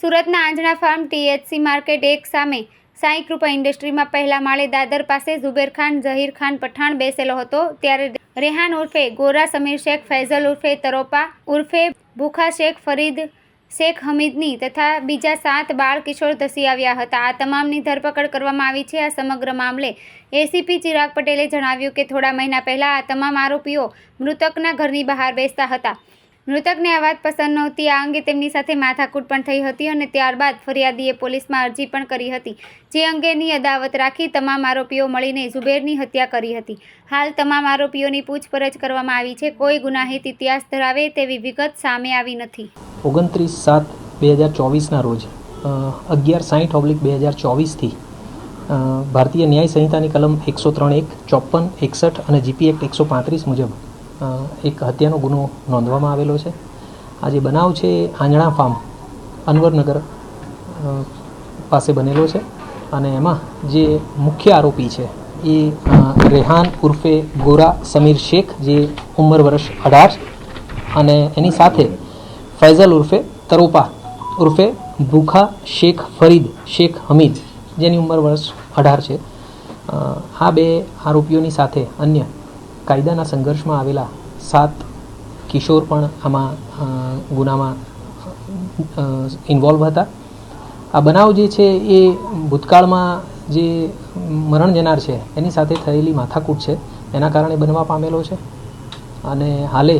સુરતના આંજણા farm ટીએચસી market એક સામે સાંઈ કૃપા ઇન્ડસ્ટ્રીમાં પહેલા માળે દાદર પાસે ઝુબેર ખાન, ઝહીર ખાન પઠાણ બેસેલો હતો. ત્યારે રેહાન ઉર્ફે ગોરા, સમીર શેખ, ફૈઝલ ઉર્ફે તરોપા ઉર્ફે ભૂખા શેખ, ફરીદ શેખ, હમીદની તથા બીજા સાત બાળ કિશોર ધસી આવ્યા હતા. આ તમામની ધરપકડ કરવામાં આવી છે. આ સમગ્ર મામલે એસીપી ચિરાગ પટેલે જણાવ્યું કે થોડા મહિના પહેલાં આ તમામ આરોપીઓ મૃતકના ઘરની બહાર બેસતા હતા. મૃતકને આ વાત પસંદ નહોતી. આ અંગે તેમની સાથે માથાકૂટ પણ થઈ હતી અને ત્યારબાદ ફરિયાદીએ પોલીસમાં અરજી પણ કરી હતી. જે અંગેની અદાવત રાખી તમામ આરોપીઓ મળીને ઝુબેરની હત્યા કરી હતી. હાલ તમામ આરોપીઓની પૂછપરછ કરવામાં આવી છે. કોઈ ગુનાહિત ઇતિહાસ ધરાવે તેવી વિગત સામે આવી નથી. ઓગણત્રીસ સાત બે હજાર ચોવીસના રોજ અગિયાર સાઠ ઓબ્લિક બે હજાર ચોવીસથી ભારતીય ન્યાય સંહિતાની કલમ એકસો ત્રણ એક, ચોપન, એકસઠ અને જીપી એક્ટ એકસો પાંત્રીસ મુજબ એક હત્યાનો ગુનો નોંધવામાં આવેલો છે. આ જે બનાવ છે એ આંજણા ફાર્મ અનવરનગર પાસે બનેલો છે. અને એમાં જે મુખ્ય આરોપી છે એ રેહાન ઉર્ફે ગોરા સમીર શેખ, જે ઉંમર વર્ષ અઢાર અને એની સાથે ફૈઝલ ઉર્ફે તરોપા ઉર્ફે ભૂખા શેખ ફરીદ શેખ હમીદ, જેની ઉંમર વર્ષ અઢાર છે. આ બે આરોપીઓની સાથે અન્ય કાયદાના સંઘર્ષમાં આવેલા સાત કિશોર પણ આમાં ગુનામાં ઇન્વોલ્વ હતા. આ બનાવ જે છે એ ભૂતકાળમાં જે મરણ જનાર છે, એની સાથે થયેલી માથાકૂટ છે, એના કારણે બનવા પામેલો છે. અને હાલે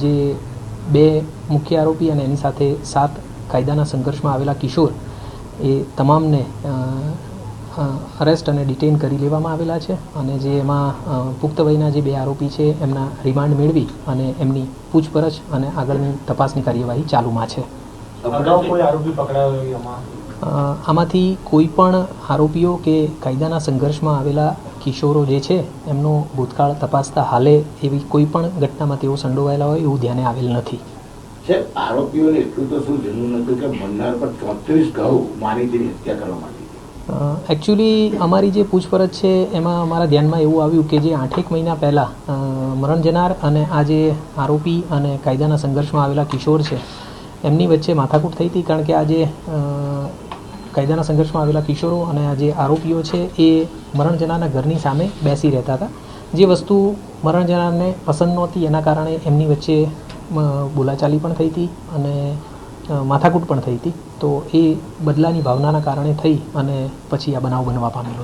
જે બે મુખ્ય આરોપી અને એની સાથે સાત કાયદાના સંઘર્ષમાં આવેલા કિશોર, એ તમામને અરેસ્ટ અને ડિટેન કરી લેવામાં આવેલા છે અને જે એમાં પુખ્ત વયના જે બે આરોપી છે એમના રિમાન્ડ મેળવી અને એમની પૂછપરછ અને આગળની તપાસની કાર્યવાહી ચાલુમાં છે. અગાઉ કોઈ આરોપી પકડાયો હોય એમાં અ, આમાંથી કોઈ પણ આરોપીઓ કે કાયદાના સંઘર્ષમાં આવેલા કિશોરો જે છે એમનો ભૂતકાળ તપાસતા હાલે એવી કોઈ પણ ઘટનામાં તેઓ સંડોવાયેલા હોય એવું ધ્યાને આવેલ નથી. આરોપીઓને એટલું તો શું જરૂર નથી કે મન્નાર પર ચોત્રીસ ઘઉં માનીતીની હત્યા કરવા માંગી હતી એકચ્યુઅલી અમારી જે પૂછપરછ છે, એમાં અમારા ધ્યાનમાં એવું આવ્યું કે જે આઠેક મહિના પહેલાં મરણ જનાર અને આ જે આરોપી અને કાયદાના સંઘર્ષમાં આવેલા કિશોર છે, એમની વચ્ચે માથાકૂટ થઈ હતી કારણ કે આ જે કાયદાના સંઘર્ષમાં આવેલા કિશોરો અને આ જે આરોપીઓ છે, એ મરણ જનારના ઘરની સામે બેસી રહેતા હતા. જે વસ્તુ મરણ જનારને પસંદ નહોતી, એના કારણે એમની વચ્ચે બોલાચાલી પણ થઈ હતી અને માથાકૂટ પણ થઈ હતી. તો એ બદલાની ભાવનાના કારણે થઈ અને પછી આ બનાવ બનવા પામેલો